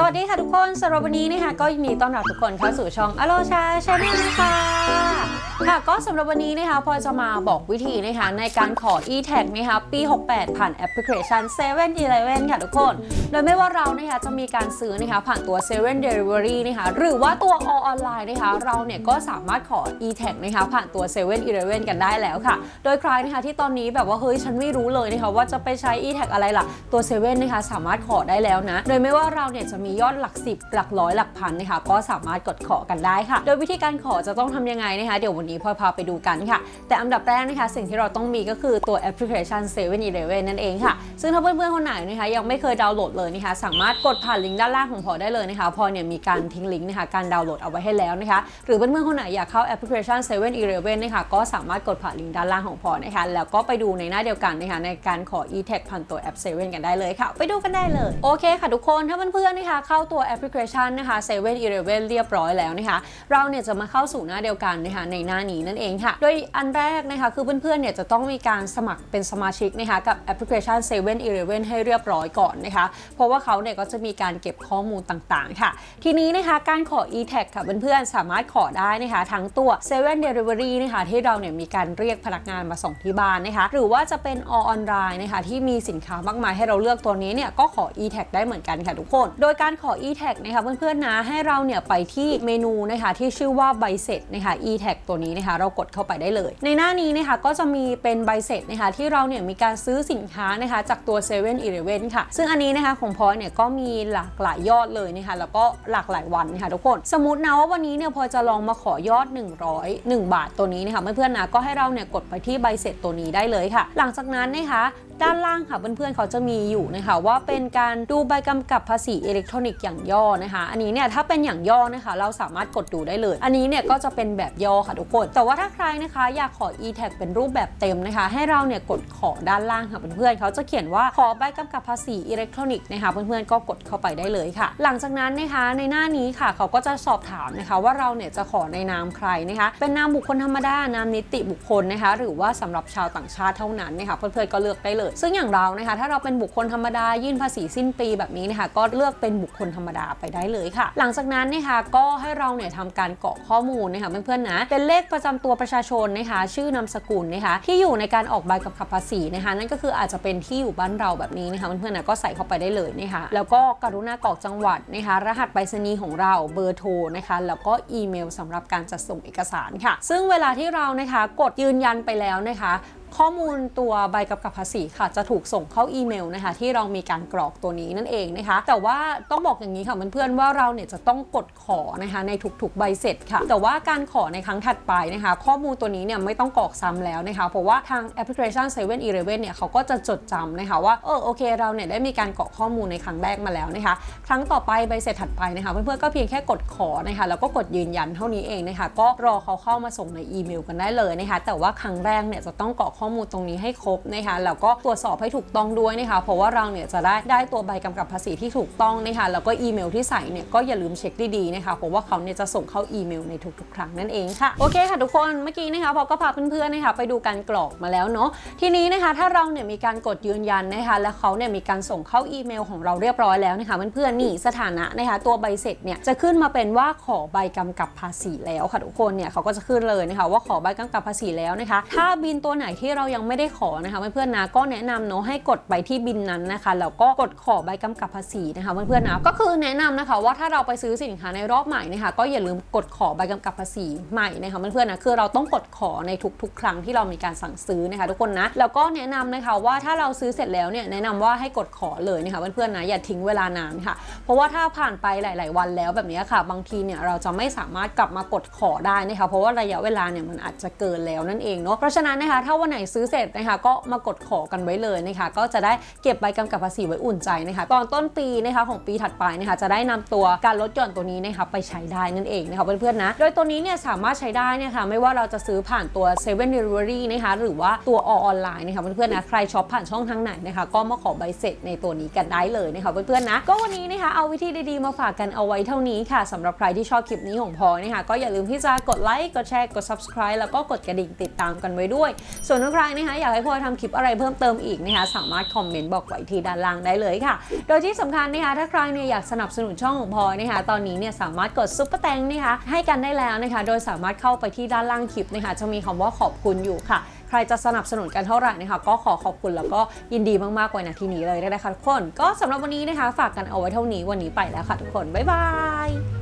สวัสดีค่ะทุกคนสำหรับวันนี้นะคะก็ยินดีต้อนรับทุกคนเข้าสู่ช่องอโลชาชาแนลค่ะค่ะก็สำหรับวันนี้นะคะพลอยจะมาบอกวิธีนะคะในการขอ e-tag นะคะปี 68 ผ่านแอปพลิเคชัน7 e เ e ่ e อค่ะทุกคน โดยไม่ว่าเรานะคะจะมีการซื้อนะคะผ่านตัว7 Delivery นะคะหรือว่าตัว all online นะคะเราเนี่ยก็สามารถขอ e-tag นะคะผ่านตัว7 e เ e ่ e กันได้แล้วค่ะ โดยใครนะคะที่ตอนนี้แบบว่าเฮ้ยฉันไม่รู้เลยนะคะว่าจะไปใช้ e-tag อะไรล่ะตัว7นะคะสามารถขอได้แล้วนะ โดยไม่ว่าเราเนี่ยจะมียอดหลัก10หลักร้อยหลักพันนะคะก็สามารถกดขอกันได้ค่ะ โดยวิธีการขอจะต้องทำยังไงนะคะเดี๋ยววันนี้พลอยพาไปดูกันค่ะ แต่อันดับแรกนะคะสิ่งที่เราต้องมีก็คือตัวแอปพลิเคชัน7 e เ e ่ e นั่นเองค่ะ ซึ่งถ้าเพื่อนๆคนไหนนะคะยังไม่เคยดาวน์โหลดเลยนะคะสามารถกดผ่านลิงก์ด้านล่างของพอได้เลยนะคะพอเนี่ยมีการทิ้งลิงก์นะคะการดาวน์โหลดเอาไว้ให้แล้วนะคะหรือเพื่อนๆคนไหนอยากเข้าแอปพลิเคชัน7 e เ e ่ e นะคะก็สามารถกดผ่านลิงก์ด้านล่างของพอนะคะแล้วก็ไปดูในหน้าเดียวกันนะคะในการขอ e-tag ผ่านตัวแอป7กันได้เลยค่ะ ไปดูกันได้เลยโอเคค่ะทุกคนถ้าเพื่อนๆนะคะเข้าตัวแอปพลิเคชันนะคะ7 e เ e ่ e เรียบร้อยแล้วนะคะ เราเนี่ยจะมาเข้าสู่หน้าเดียวกันนะคะในหน้านี้นั่นเองค่ะ โดยอันแรกนะคะคือเพื่อนๆเนี่ยจะต้องมีการสมัครเป็นสมาชิกนะคะกับแอปพลิเคชัน7 e เ e ่ e ให้เรียบร้อยก่อนนะคะ เพราะว่าเขาเนี่ยก็จะมีการเก็บข้อมูลต่างๆ ค่ะ ทีนี้นะคะการขอ e-tag ค่ะเพื่อนๆสามารถขอได้นะคะทั้งตัว7 Delivery นะคะที่เราเนี่ยมีการเรียกพนักงานมาส่งที่บ้านนะคะ หรือว่าจะเป็น all online นะคะที่มีสินค้ามากมายให้เราเลือกตัวนี้เนี่ยก็ขอ e-tag ได้เหมือนกันค่ะทุกคน โดยการขอ e-tag นะคะเพื่อนๆนะให้เราเนี่ยไปที่เมนูนะคะที่ชื่อว่าใบเสร็จนะคะ e-tag ตัวนี้นะคะเรากดเข้าไปได้เลย ในหน้านี้นะคะก็จะมีเป็นใบเสร็จนะคะที่เราเนี่ยมีการซื้อสินค้านะคะจากตัว7 e เ e ่ e ค่ะ ซึ่งอันนี้นะคะของพอยเนี่ยก็มีหลากหลายยอดเลยนะคะแล้วก็หลากหลายวันนะคะทุกคน สมมตินะว่าวันนี้เนี่ยพอจะลองมาขอยอด 101บาทตัวนี้นะคะเพื่อนๆนะก็ให้เราเนี่ยกดไปที่ใบเสร็จตัวนี้ได้เลยค่ะ หลังจากนั้นนะคะ ด้านล่างค่ะเพื่อนๆเขาจะมีอยู่นะคะว่าเป็นการดูใบกำกับภาษีอิเล็กทรอนิกส์อย่างย่อนะคะ อันนี้เนี่ยถ้าเป็นอย่างย่อนะคะ เราสามารถกดดูได้เลย อันนี้เนี่ยก็จะเป็นแบบย่อค่ะทุกคน แต่ว่าถ้าใครนะคะอยากขอ e-tag เป็นรูปแบบเต็มนะคะ ให้เราเนี่ยกดขอด้านล่างค่ะเพื่อนๆเขาจะเขียนว่าขอใบกำกับภาษีอิเล็กทรอนิกส์นะคะเพื่อนๆก็กดเข้าไปได้เลยค่ะ หลังจากนั้นนะคะในหน้านี้ค่ะเขาก็จะสอบถามนะคะว่าเราเนี่ยจะขอในนามใครนะคะ เป็นนามบุคคลธรรมดานามนิติบุคคลนะคะ หรือว่าสำหรับชาวต่างชาติเท่านั้นนะคะเพื่อนๆก็เลือกได้เลยซึ่งอย่างเรานะคะ ถ้าเราเป็นบุคคลธรรมดายื่นภาษีสิ้นปีแบบนี้นะคะ ก็เลือกเป็นบุคคลธรรมดาไปได้เลยค่ะ หลังจากนั้นนะคะก็ให้เราเนี่ยทำการกรอกข้อมูลนะคะเพื่อนๆนะเป็นเลขประจำตัวประชาชนนะคะ ชื่อนามสกุลนะคะที่อยู่ในการออกใบกำกับภาษีนะคะ นั่นก็คืออาจจะเป็นที่อยู่บ้านเราแบบนี้นะคะเพื่อนๆนะก็ใส่เข้าไปได้เลยนะคะ แล้วก็กรุณากรอกจังหวัดนะคะ รหัสไปรษณีย์ของเราเบอร์โทรนะคะ แล้วก็อีเมลสำหรับการจัดส่งเอกสารค่ะ ซึ่งเวลาที่เรานะคะกดยืนยันไปแล้วนะคะข้อมูลตัวใบกำกับภาษีค่ะ จะถูกส่งเข้าอีเมลนะคะ ที่เรามีการกรอกตัวนี้นั่นเองนะคะ แต่ว่าต้องบอกอย่างนี้ค่ะเพื่อนๆว่าเราเนี่ยจะต้องกดขอนะคะในทุกๆใบเสร็จค่ะ แต่ว่าการขอในครั้งถัดไปนะคะ ข้อมูลตัวนี้เนี่ยไม่ต้องกรอกซ้ำแล้วนะคะ เพราะว่าทางแอปพลิเคชัน7 e เ e ่ e เนี่ยเขาก็จะจดจำนะคะว่าเออโอเคเราเนี่ยได้มีการกรอกข้อมูลในครั้งแรกมาแล้วนะคะ ครั้งต่อไปใบเสร็จถัดไปนะคะ เพื่อนๆก็เพียงแค่กดขอนะคะแล้วก็กดยืนยันเท่านี้เองนะคะ ก็รอเขาเข้ามาส่งในอีเมล กันได้เลยนะคะ แต่ว่าครั้งแรกเนี่ยจะต้องกรอกข้อมูลตรงนี้ให้ครบนะคะแล้วก็ตรวจสอบให้ถูกต้องด้วยนะคะเพราะว่าเราเนี่ยจะได้ได้ตัวใบกำกับภาษีที่ถูกต้องนะคะแล้วก็อีเมลที่ใส่เนี่ยก็อย่าลืมเช็คดีๆนะคะเพราะว่าเขาเนี่ยจะส่งเข้าอีเมลในทุกๆ ครั้งนั่นเองค่ะโอเคค่ะทุกคนเมื่อกี้นะคะพอก็พาเพื่อนๆนะคะไปดูการกรอกมาแล้วเนาะทีนี้นะคะถ้าเราเนี่ยมีการกดยืนยันนะคะแล้วเขาเนี่ยมีการส่งเข้าอีเมลของเราเรียบร้อยแล้วนะคะเพื่อนๆนี่สถานะนะคะตัวใบเสร็จเนี่ยจะขึ้นมาเป็นว่าขอใบกำกับภาษีแล้วค่ะทุกคนเนี่ยเขาก็จะขึ้นเลยนะคะว่าขอใบกำกับภาษีแล้วนะคะ ถ้าบินตัวไหนที่ที่เรายังไม่ได้ขอนะคะเพื่อนๆนะก็แนะนำเนาะให้กดไปที่บินนั้นนะคะแล้วก็กดขอใบกำกับภาษีนะคะเพื่อนๆนะก็คือแนะนำนะคะว่าถ้าเราไปซื้อสินค้าในรอบใหม่นะคะก็อย่าลืมกดขอใบกำกับภาษีใหม่นะคะเพื่อนๆนะคือเราต้องกดขอในทุกๆ ครั้งที่เรามีการสั่งซื้อนะคะทุกคนนะแล้วก็แนะนำนะคะว่าถ้าเราซื้อเสร็จแล้วเนี่ยแนะนำว่าให้กดขอเลยนะคะเพื่อนๆนะอย่าทิ้งเวลานานค่ะ เพราะว่าถ้าผ่านไปหลาย ๆ วันแล้วแบบนี้ค่ะ บางทีเนี่ยเราจะไม่สามารถกลับมากดขอได้นะคะเพราะว่าระยะเวลาเนี่ยมันอาจจะเกินแล้วนั่นเองเนาะเพราะฉะนั้นนะคะถ้าวันไหนซื้อเสร็จนะคะก็มากดขอกันไว้เลยนะคะก็จะได้เก็บใบกำกับภาษีไว้อุ่นใจนะคะตอนต้นปีนะคะของปีถัดไปนะคะจะได้นำตัวการลดหย่อนตัวนี้นะคะไปใช้ได้นั่นเองนะคะเพื่อนๆนะโดยตัวนี้เนี่ยสามารถใช้ได้นะคะไม่ว่าเราจะซื้อผ่านตัว7 Delivery นะคะหรือว่าตัวออนไลน์นะคะเพื่อนๆนะใครช็อปผ่านช่องทางไหนนะคะก็มาขอใบเสร็จในตัวนี้กันได้เลยนะคะเพื่อนๆนะก็วันนี้นะคะเอาวิธีดีๆมาฝากกันเอาไว้เท่านี้ค่ะสำหรับใครที่ชอบคลิปนี้ของพอยนะคะก็อย่าลืมที่จะกดไลค์กดแชร์กด subscribe แล้วก็กดกระดิ่งติดตามกันไว้ด้วย ส่วนถ้าใครนะคะอยากให้พลอยทำคลิปอะไรเพิ่มเติมอีกนะคะสามารถคอมเมนต์บอกไว้ที่ด้านล่างได้เลยค่ะ โดยที่สำคัญนะคะถ้าใครเนี่ยอยากสนับสนุนช่องของพลอยนะคะตอนนี้เนี่ยสามารถกดซุปเปอร์แตงนะคะให้กันได้แล้วนะคะโดยสามารถเข้าไปที่ด้านล่างคลิปนะคะจะมีคำว่าขอบคุณอยู่ค่ะใครจะสนับสนุนกันเท่าไหร่นะคะก็ขอขอบคุณแล้วก็ยินดีมากๆไว้ณที่นี้เลยนะคะทุกคน ก็สำหรับวันนี้นะคะ ฝากกันเอาไว้เท่านี้วันนี้ไปแล้วค่ะทุกคน บ๊ายบาย